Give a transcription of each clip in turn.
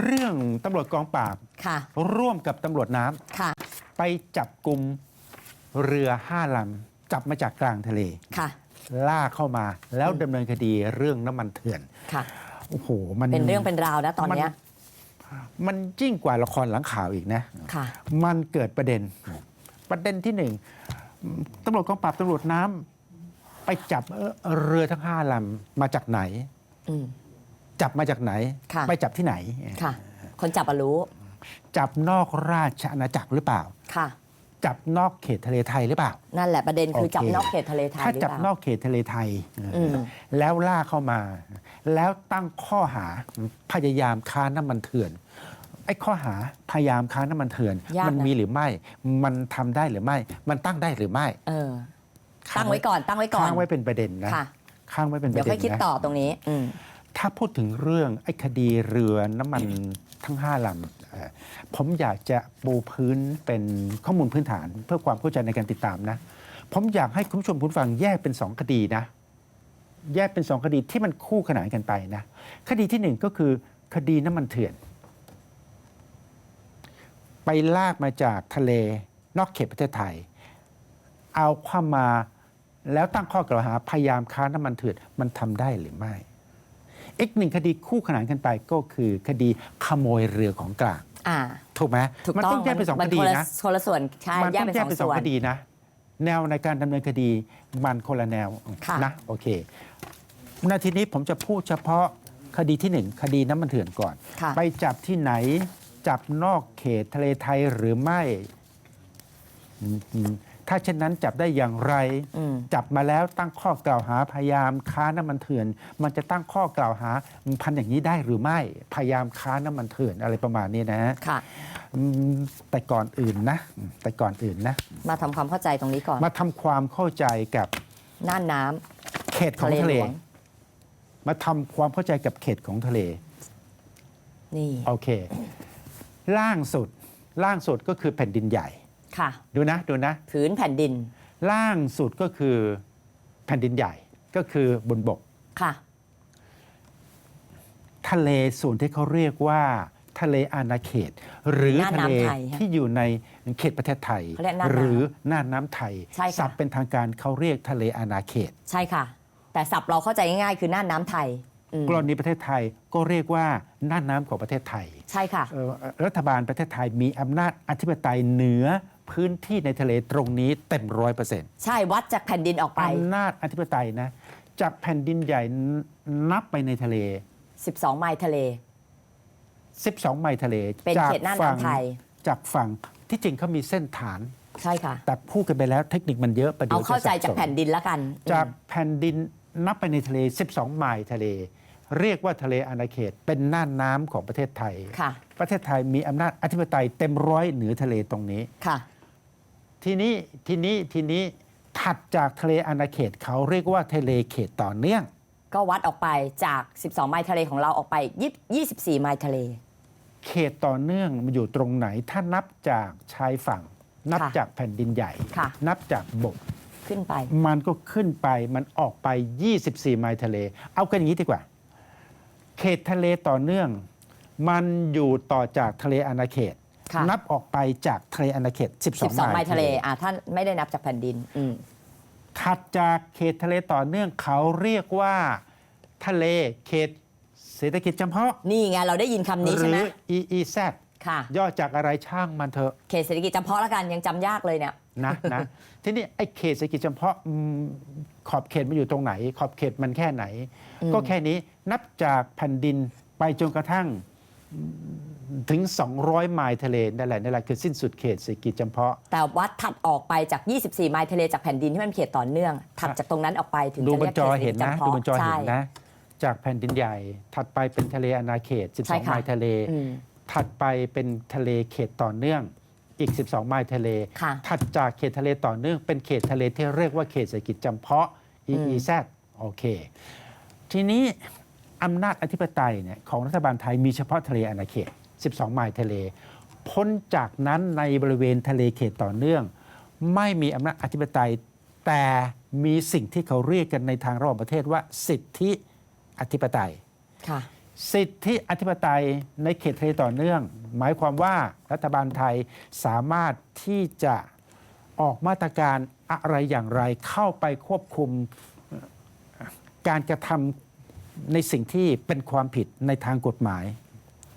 เรื่องตำรวจกองปราบค่ะ ร่วมกับตำรวจน้ำค่ะไปจับกลุ่มเรือห้าลำจับมาจากกลางทะเล ค่ะ ล่ากเข้ามาแล้วดำเนินคดีเรื่องน้ำมันเถื่อนค่ะ โอ้โหมัน เป็นเรื่องเป็นราวนะตอนเนี้ย มันยิ่งกว่าละครหลังข่าวอีกนะ ค่ะ มันเกิดประเด็น ประเด็นที่หนึ่งตำรวจกองปราบตำรวจน้ำไปจับเอ่อเรือทั้งห้าลำมาจากไหน อืม จับมาจากไหน ค่ะไปจับที่ไหน ค่ะ คนจับอะรู้ จับนอกราชอาณาจักรหรือเปล่า ค่ะ จับนอกเขตทะเลไทยหรือเปล่า นั่นแหละประเด็นคือโอเค จับนอกเขตทะเลไทยถ้าหรือจับเปล่านอกเขตทะเลไทย อืมแล้วล่ากเข้ามา แล้วตั้งข้อหาพยายามค้าน้ำมันเถื่อน ไอ้ข้อหาพยายามค้าน้ำมันเถื่อนยากนะมันมีหรือไม่ มันทำได้หรือไม่ มันตั้งได้หรือไม่เออ ตั้งไว้ก่อน ตั้งไว้ก่อน ค้างไว้เป็นประเด็นนะค่ะ ค้างไว้เป็นปเดี๋ยวระเด็ค่อนยคิดนะ ต่อตรงนี้ อืม ถ้าพูดถึงเรื่องไอ้คดีเรือน้ำมันทั้งห้าลำผมอยากจะปูพื้นเป็นข้อมูลพื้นฐาน เพื่อความเข้าใจในการติดตามนะ ผมอยากให้คุณผู้ชมผู้ฟังแยกเป็นสองคดีนะ แยกเป็นสองคดีที่มันคู่ขนานกันไปนะ คดีที่หนึ่งก็คือคดีน้ำมันเถื่อน ไปลากมาจากทะเล นอกเขตประเทศไทย เอาเข้ามาแล้วตั้งข้อกล่าวหาพยายามค้าน้ำมันเถื่อนมันทำได้หรือไม่ อีกหนึ่งคดีคู่ขนานกันไปก็คือคดีขโมยเรือของกลางอ่าถูกไหมถูกมันต้อต้องงแยกเป็นสองมัคดีคนละนะคนละส่วนใช่มัแยกต้องเป็นแยสกองเป็นสอส่งวนคดีนะ แนวในการดำเนินคดีมันคนละแนวค่ะนะโอเคนาทีนี้ผมจะพูดเฉพาะคดีที่หนึ่งคดีน้ำมันเถื่อนก่อนค่ะไปจับที่ไหนจับนอกเขตทะเลไทยหรือไม่อืมอืม ถ้าเช่นนั้นจับได้อย่างไรอืมจับมาแล้วตั้งข้อกล่าวหาพยายามค้าน้ำมันเถื่อน มันจะตั้งข้อกล่าวหาพันอย่างนี้ได้หรือไม่พยายามค้าน้ำมันเถื่อนอะไรประมาณนี้นะฮะค่ะอืมแต่ก่อนอื่นนะ แต่ก่อนอื่นนะ มาทำความเข้าใจตรงนี้ก่อน มาทำความเข้าใจกับน่านน้ำเขตของทะทะเลเลหลวงมาทำความเข้าใจกับเขตของทะเลนี่โอเค ล่างสุดล่างสุดก็คือแผ่นดินใหญ่ ค่ะ ดูนะดูนะผืนแผ่นดิน ล่างสุดก็คือแผ่นดินใหญ่ก็คือบนบก ค่ะ ทะเลส่วนที่เขาเรียกว่าทะเลอาณาเขต หรือน่านทะเลน้ำไทยฮะที่อยู่ในเขตประเทศไทย เขาเรียกน่านน้ำหรือน่านน้ำไทยใช่ค่ะ ศัพท์เป็นทางการเขาเรียกทะเลอาณาเขต ใช่ค่ะ แต่ศัพท์เราเข้าใจง่ายๆคือน่านน้ำไทยอืมกรณีประเทศไทยก็เรียกว่าน่านน้ำของประเทศไทยใช่ค่ะ เอ่อรัฐบาลประเทศไทยมีอำนาจอธิปไตยเหนือพื้นที่ในทะเลตรงนี้เต็มร้อยเปอร์เซ็นต์ใช่วัดจากแผ่นดินออกไป อำนาจอธิปไตยนะ จากแผ่นดินใหญ่นับไปในทะเล 12 ไมล์ทะเล 12 ไมล์ทะเลเป็นจากเขตน่านฝั่งน้ำไทย จากฝั่งที่จริงเขามีเส้นฐาน ใช่ค่ะ แต่พูดกันไปแล้วเทคนิคมันเยอะประเดี๋เอายวเข้าใจสับสจากแผ่นดินแล้วกันจากอืมแผ่นดินนับไปในทะเล 12 ไมล์ทะเล เรียกว่าทะเลอาณาเขตเป็นน่านน้ำของประเทศไทย ค่ะประเทศไทยมีอำนาจอธิปไตยเต็มร้อยเหนือทะเลตรงนี้ ค่ะ ทีนี้ทีนี้ทีนี้ถัดจากทะเลอาณาเขตเขาเรียกว่าทะเลเขตต่อเนื่อง ก็วัดออกไปจาก 12 ไมล์ทะเลของเราออกไป20 24ไมล์ทะเล เขตต่อเนื่องมันอยู่ตรงไหนถ้านับจากชายฝั่ง นับค่ะจากแผ่นดินใหญ่ ค่ะ นับจากบก ขึ้นไป มันก็ขึ้นไปมันออกไป 24 ไมล์ทะเล เอากันอย่างนี้ดีกว่า เขตทะเลต่อเนื่อง มันอยู่ต่อจากทะเลอาณาเขตค่ะ นับออกไปจากทะเลอาณาเขต12 12 ไมล์ทะเลอ่าท่านไม่ได้นับจากแผ่นดินอืมถัดจากเขตทะเลต่อเนื่องเขาเรียกว่าทะเลเขตเศรษฐกิจจำเพาะ นี่ไงเราได้ยินคำนี้หใช่รืไหมอ EEZ ค่ะ ย่อจากอะไรช่างมันเถอะ เขตเศรษฐกิจจำเพาะแล้วกันยังจำยากเลยเนี่ยนะนะทีนี้ไอ้เขตเศรษฐกิจเฉพาะอืมขอบเขตมันอยู่ตรงไหน ขอบเขตมันแค่ไหนอืมก็แค่นี้นับจากแผ่นดินไปจนกระทั่งอืม ถึง 200 ไมล์ทะเลนั่นแหละนั่นแหละคือสิ้นสุดเขตเศรษฐกิจจำเพาะ แต่วัดถัดออกไปจาก 24 ไมล์ทะเลจากแผ่นดินที่มันเขตต่อเนื่อง ถัดจากตรงนั้นออกไปถึงดูจะบเรีนยกจอเขตเศรษฐเห็กินจนะจำดูเพาะบนจอเห็นใช่นะ จากแผ่นดินใหญ่ ถัดไปเป็นทะเลอาณาเขต ใช่12ค่ะไมล์ทะเล อืม ถัดไปเป็นทะเลเขตต่อเนื่องอีก 12 ไมล์ทะเล ค่ะ ถัดจากเขตทะเลต่อเนื่องเป็นเขตทะเลที่เรียกว่าเขตเศรษฐกิจจำเพาะ EEZ โอเค ทีนี้อำนาจอธิปไตยเนี่ยของรัฐบาลไทยมีเฉพาะทะเลอาณาเขต 12 ไมล์ทะเล พ้นจากนั้นในบริเวณทะเลเขตต่อเนื่อง ไม่มีอำนาจอธิปไตย แต่มีสิ่งที่เขาเรียกกันในทางระหว่างประเทศว่า สิทธิอธิปไตยค่ะสิทธิอธิปไตยในเขตทะเลต่อเนื่อง หมายความว่ารัฐบาลไทยสามารถที่จะออกมาตรการอะไรอย่างไรเข้าไปควบคุมเอ่อการกระทำในสิ่งที่เป็นความผิดในทางกฎหมาย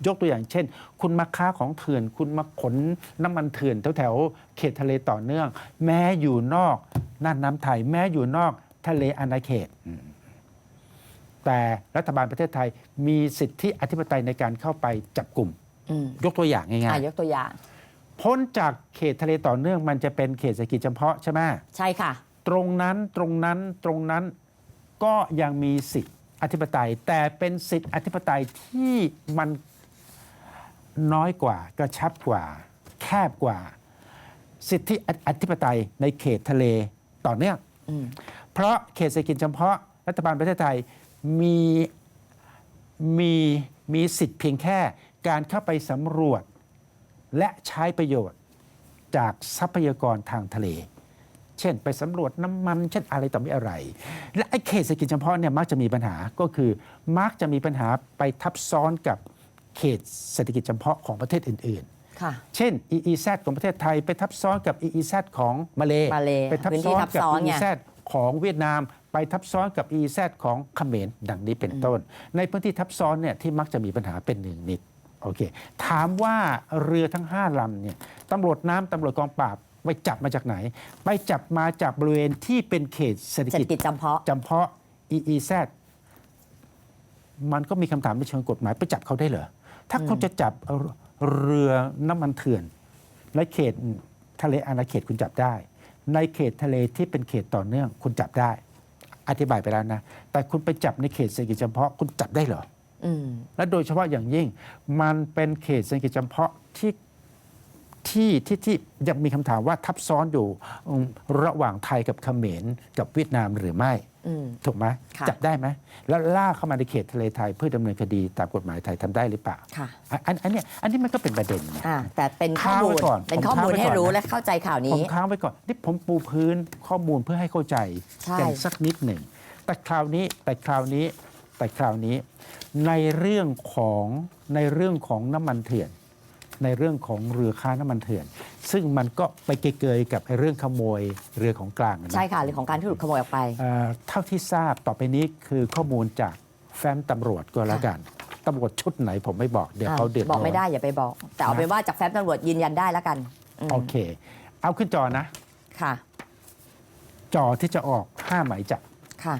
ยกตัวอย่างเช่น คุณมาค้าของเถื่อน คุณมาขนน้ำมันเถื่อนแถวๆเขตทะเลต่อเนื่อง แม้อยู่นอกน่านน้ำไทย แม้อยู่นอกทะเลอาณาเขต แต่รัฐบาลประเทศไทยมีสิทธิอธิปไตยในการเข้าไปจับกลุ่ม อืมยกตัวอย่างง่าอะยยกตัวอย่าง ๆพ้นจากเขตทะเลต่อเนื่องมันจะเป็นเขตเศรษฐกิจเฉพาะใช่ไหม ใช่ค่ะ ตรงนั้นตรงนั้นตรงนั้นก็ยังมีสิทธิอธิปไตย แต่เป็นสิทธิอธิปไตยที่มัน น้อยกว่ากระชับกว่า แคบกว่า สิทธิอธิปไตยในเขตทะเลต่อเนื่องอืมเพราะเขตเศรษฐกิจเฉพาะรัฐบาลประเทศไทยมีมีมีสิทธิ์เพียงแค่การเข้าไปสำรวจ และใช้ประโยชน์จากทรัพยากรทางทะเล เช่นไปสำรวจน้ำมัน เช่นอะไรต่อไม่อะไร และไอ้เขตเศรษฐกิจเฉพาะเนี่ยมักจะมีปัญหาก็คือมักจะมีปัญหาไปทับซ้อนกับ เขตเศรษฐกิจเฉพาะของประเทศอื่นๆค่ะเช่น EEZ ของประเทศไทย ไปทับซ้อนกับ EEZ ของมาเลมาเลไปทับพื้นที่ซ้อนทับกับซ้อนไง EEZ ของเวียดนามไปทับซ้อนกับ EEZ ของเขมรดังนี้เป็นต้น ในพื้นที่ทับซ้อนเนี่ยที่มักจะมีปัญหาเป็นหนึ่งนิดโอเคถามว่าเรือทั้ง5ลำเนี่ยตำรวจน้ำตำรวจกองปราบไปจับมาจากไหน ไปจับมาจากบริเวณที่เป็นเขตเศรษฐเศรษกิฐจกิจจำเพาะจำเพาะ EEZ มันก็มีคำถามในเชิงกฎหมายไปจับเขาได้เหรอ ถ้าคุณจะจับเรือน้ำมันเถื่อน ในเขตทะเลอาณาเขตคุณจับได้ ในเขตทะเลที่เป็นเขตต่อเนื่อง คุณจับได้ อธิบายไปแล้วนะ แต่คุณไปจับในเขตเศรษฐกิจเฉพาะคุณจับได้เหรออืมและโดยเฉพาะอย่างยิ่ง มันเป็นเขตเศรษฐกิจจำเพาะที่ ที่ที่ที่ยังมีคำถามว่าทับซ้อนอยู่อืมระหว่างไทยกับเขมรกับเวียดนามหรือไม่อืมถูกไหมค่ะจับได้ไหมแล้วล่ากเข้ามาในเขตทะเลไทยเพื่อดำเนินคดีตามกฎหมายไทยทำได้หรือเปล่าค่ะอันอันอันเนี้ยอันนี้มันก็เป็นประเด็นนะอ่าแต่เป็นข้อค้างมูไว้ลก่อนเป็นผมข้อมูลค้างไว้ให้ก่อนรู้นะและเข้าใจข่าวผมนี้ค้างไว้ก่อนนี่ผมปูพื้นข้อมูลเพื่อให้เข้าใจใช่กันสักนิดหนึ่งแต่คราวนี้แต่คราวนี้แต่คราวนี้ ในเรื่องของในเรื่องของน้ำมันเถื่อน ในเรื่องของเรือค้าน้ำมันเถื่อน ซึ่งมันก็ไปเกยๆกับไอ้เรื่องขโมยเรือของกลางนะใช่ค่ะเรื่องของการที่ถูกขโมยออกไปเอ่อเท่าที่ทราบต่อไปนี้คือข้อมูลจากแฟ้มตำรวจก็แล้วกันตำรวจชุดไหนผมไม่บอกเดี๋ยวเขาเดือดบอกไม่ร้นได้อย่าไปบอก แต่เอานะเป็นว่าจากแฟ้มตำรวจยืนยันได้แล้วกันมโอเค เอาขึ้นจอนะค่ะ จอที่จะออก5หมายจับค่ะ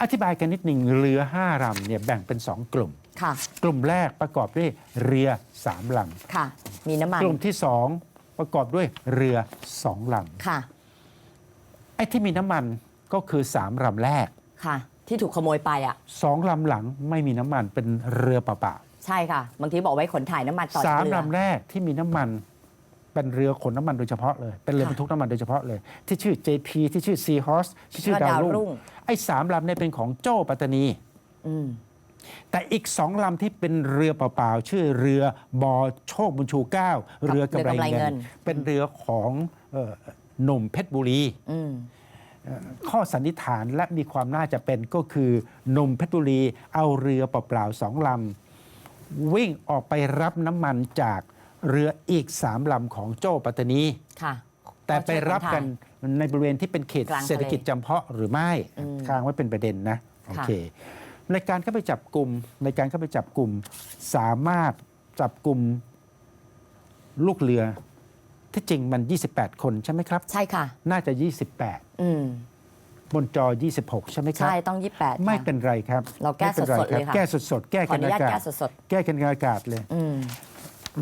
อธิบายกันนิดหนึ่งเรือ5ลำเนี่ยแบ่งเป็น2กลุ่ม ค่ะ กลุ่มแรกประกอบด้วยเรือ3ลค่ะ มีน้ำมันำกลุ่มที่2ประกอบด้วยเรือ2ลค่ะำไอ้ที่มีน้ำมันก็คือ3ลำแรกค่ะ ที่ถูกขโมยไปอะ2ลำหลังไม่มีน้ำมันเป็นเรือเปล่าใช่ค่ะ บางทีบอกไว้ขนถ่ายน้ำมันต่อๆจากสามเรือ ลำแรกที่มีน้ำมันเป็นเรือขนน้ำมันโดยเฉพาะเลยเป็นเรือบรรทุกน้ำมันโดยเฉพาะเลย ที่ชื่อ JP ที่ชื่อ Seahorse ที่ชื่อชื่อดาวดาวรุ่รุ่งงไอ้สามลำเนี่ยเป็นของโจ้ปัตตานี อืม แต่อีกสองลำที่เป็นเรือเปล่าๆชื่อเรือบอโชคบุญชูเก้าเรือกำไรเรือกำไรเงิเงินนเป็นเรือของเอ่อหนุ่มเพชรบุรีอืมข้อสันนิษฐานและมีความน่าจะเป็นก็คือหนุ่มเพชรบุรีเอาเรือเปล่าๆสองลำวิ่งออกไปรับน้ำมันจากเรืออีกสามลำของโจ้ปัตตานีค่ะแต่ไปรับกันในบริเวณที่เป็นเขตกลางทะเลเศรษฐกิจจำเพาะหรือไม่อืมค้างไว้เป็นประเด็นนะโอเค ในการเข้าไปจับกลุ่มในการเข้าไปจับกลุ่ม สามารถจับกลุ่มลูกเรือที่จริงมัน 28 คนใช่ไหมครับ ใช่ค่ะ น่าจะอืม28บนจอ 26 ใช่ไหมครับ ใช่ ต้องยี่แปดไม่เป็นไรครับ เราแก้ไม่ป็นไรสดๆครับเลยค่ะ แก้สดๆ แก้ขอกัอนนุอาญาตกาแก้ศสดแก้กันอากาศเลยๆอืม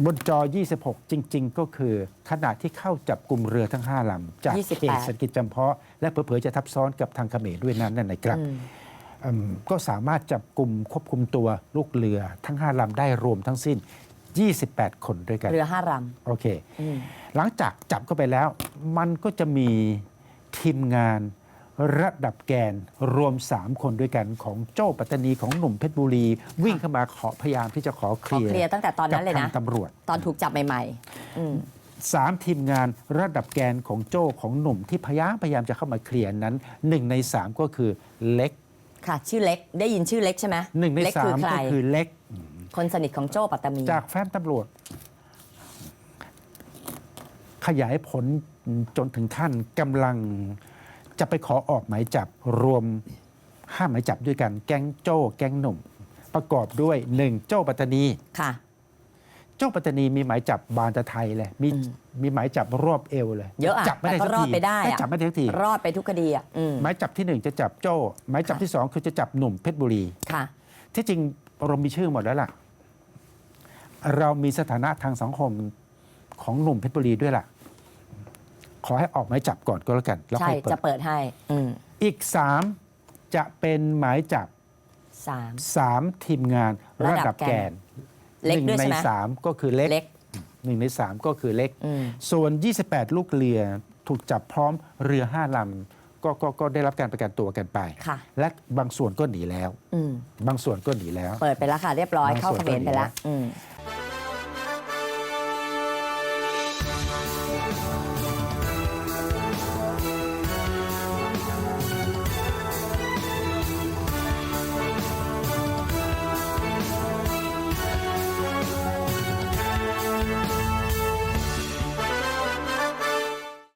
บนจอ 26 จริง ๆ ก็คือ ขณะที่เข้าจับกลุ่มเรือทั้ง 5 ลำ จาก28เขตเศรษฐกิจจำเพาะ และเผลอๆจะทับซ้อนกับทางเขมรด้วยนั้นนั่นนะครับอืมอืม ก็สามารถจับกลุ่มควบคุมตัวลูกเรือทั้ง 5ลำได้รวมทั้งสิ้น 28 คนด้วยกันเรือห้ารโอเคำอืมหลังจากจับเข้าไปแล้ว มันก็จะมีทีมงานระดับแกนรวม 3 คนด้วยกันของโจ้ปัตตานีของหนุ่มเพชรบุรี วิ่งเข้ามาขอพยายามที่จะขอเคขอลียร์เคลียร์ตั้งแต่ตอนนั้นเลยกับนะทางตำรวจตอนถูกจับใหม่ๆอืมสามทีมงานระดับแกนของโจ้ของหนุ่มที่พยายามพยายามจะเข้ามาเคลียร์นั้นหนึ่งในสามก็คือเล็ก ค่ะ ชื่อเล็กได้ยินชื่อเล็กใช่ไหมหนึ่งในเล็กสาคือมใครก็คือเล็ก คนสนิทของโจ้ปัตตมีจากแฟ้มตำรวจ ขยายผลจนถึงขั้นกำลังจะไปขอออกหมายจับรวมห้าหมายจับด้วยกัน แก๊งโจ้ แก๊งหนุ่ม ประกอบด้วยหนึ่งโจ้ปัตตานีค่ะ โจ้ปัตตานีมีหมายจับบานตะไทยเลยมีอืมมีหมายจับรอบเอวเลยเยอะอะจับไม่ได้แต่ก็สักรอดทีไปได้อะ จับไม่ได้สักทีรอดไปทุกคดีอะอืมหมายจับที่หนึ่งจะจับโจ้หมายจับค่ะที่สองคือจะจับหนุ่มเพชรบุรี ค่ะ ที่จริงเรามีชื่อหมดแล้วล่ะ เรามีสถานะทางสังคมของหนุ่มเพชรบุรีด้วยล่ะ ขอให้ออกหมายจับก่อนก็แล้วกัน แล้วใช่ค่อยเปิจะด เปิดให้อืมอีกสามจะเป็นหมายจับสาม สามทีมงานระระดัดับบแกแกน น เล็กหนึ่งด้วยในใช่ไหม สามก็คือเล็กเล็ก หนึ่งในสามก็คือเล็ก อืม ส่วน 28 ลูกเรือถูกจับพร้อมเรือห้าลำก็ก็ก็ได้รับการประกันตัวกันไป ค่ะ และบางส่วนก็หนีแล้ว อืมบางส่วนก็หนีแล้ว เปิดไปแล้วค่ะเรียบร้อยบางเข้าส่วนเขมรก็ดีไปแล้วนะอืม